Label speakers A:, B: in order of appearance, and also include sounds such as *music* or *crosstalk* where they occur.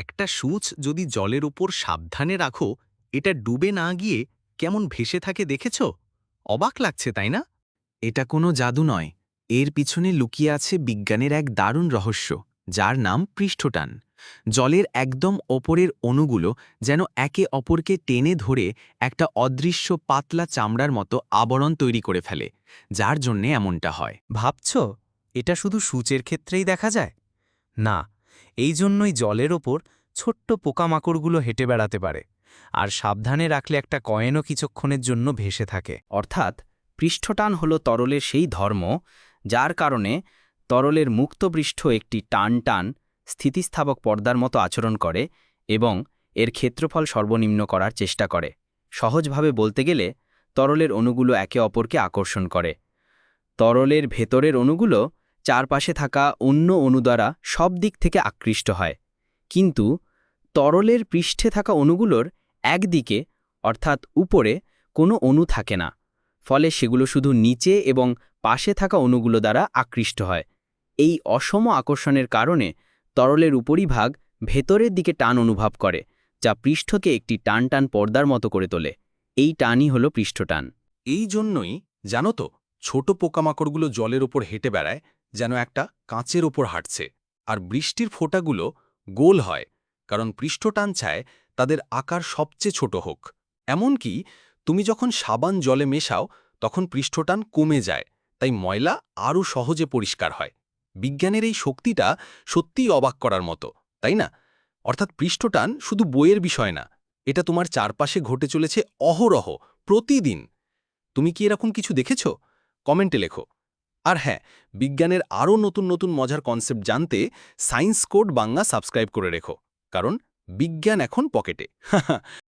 A: একটা সূচ যদি জলের উপর সাবধানে রাখো, এটা ডুবে না গিয়ে কেমন ভেসে থাকে দেখেছ? অবাক লাগছে, তাই না?
B: এটা কোনো জাদু নয়। এর পিছনে লুকিয়ে আছে বিজ্ঞানের এক দারুণ রহস্য, যার নাম পৃষ্ঠটান। জলের একদম ওপরের অণুগুলো যেন একে অপরকে টেনে ধরে একটা অদৃশ্য পাতলা চামড়ার মতো আবরণ তৈরি করে ফেলে, যার জন্যে এমনটা হয়।
C: ভাবছ? এটা শুধু সূচের ক্ষেত্রেই দেখা যায়? না এই জন্যই জলের ওপর ছোট্ট পোকামাকড়গুলো হেঁটে বেড়াতে পারে, আর সাবধানে রাখলে একটা কয়েনও কিছুক্ষণের জন্য ভেসে থাকে।
D: অর্থাৎ পৃষ্ঠটান হল তরলের সেই ধর্ম, যার কারণে তরলের মুক্ত পৃষ্ঠ একটি টান টান স্থিতিস্থাপক পর্দার মতো আচরণ করে এবং এর ক্ষেত্রফল সর্বনিম্ন করার চেষ্টা করে। সহজভাবে বলতে গেলে, তরলের অণুগুলো একে অপরকে আকর্ষণ করে। তরলের ভেতরের অণুগুলো চারপাশে থাকা অন্য অণু দ্বারা সব দিক থেকে আকৃষ্ট হয়। কিন্তু তরলের পৃষ্ঠে থাকা অণুগুলোর একদিকে, অর্থাৎ উপরে, কোনো অণু থাকে না। ফলে সেগুলো শুধু নিচে এবং পাশে থাকা অণুগুলো দ্বারা আকৃষ্ট হয়। এই অসম আকর্ষণের কারণে তরলের উপরিভাগ ভেতরের দিকে টান অনুভব করে, যা পৃষ্ঠকে একটি টান টান পর্দার মতো করে তোলে। এই টানই হল পৃষ্ঠটান।
A: এই জন্যই জানো তো, ছোট পোকামাকড়গুলো জলের ওপর হেঁটে বেড়ায় যেন একটা কাঁচের ওপর হাঁটছে। আর বৃষ্টির ফোঁটাগুলো গোল হয়, কারণ পৃষ্ঠটান চায় তাদের আকার সবচেয়ে ছোট হোক। এমনকি তুমি যখন সাবান জলে মেশাও, তখন পৃষ্ঠটান কমে যায়, তাই ময়লা আরও সহজে পরিষ্কার হয়। বিজ্ঞানের এই শক্তিটা সত্যিই অবাক করার মতো, তাই না? অর্থাৎ পৃষ্ঠটান শুধু বইয়ের বিষয় না, এটা তোমার চারপাশে ঘটে চলেছে অহরহ, প্রতিদিন। তুমি কি এরকম কিছু দেখেছ? কমেন্টে লেখো। আর হ্যাঁ বিজ্ঞানের আরও নতুন নতুন মজার কনসেপ্ট জানতে সায়েন্স কোড বাংলা সাবস্ক্রাইব করে রেখো। কারণ বিজ্ঞান এখন পকেটে *laughs*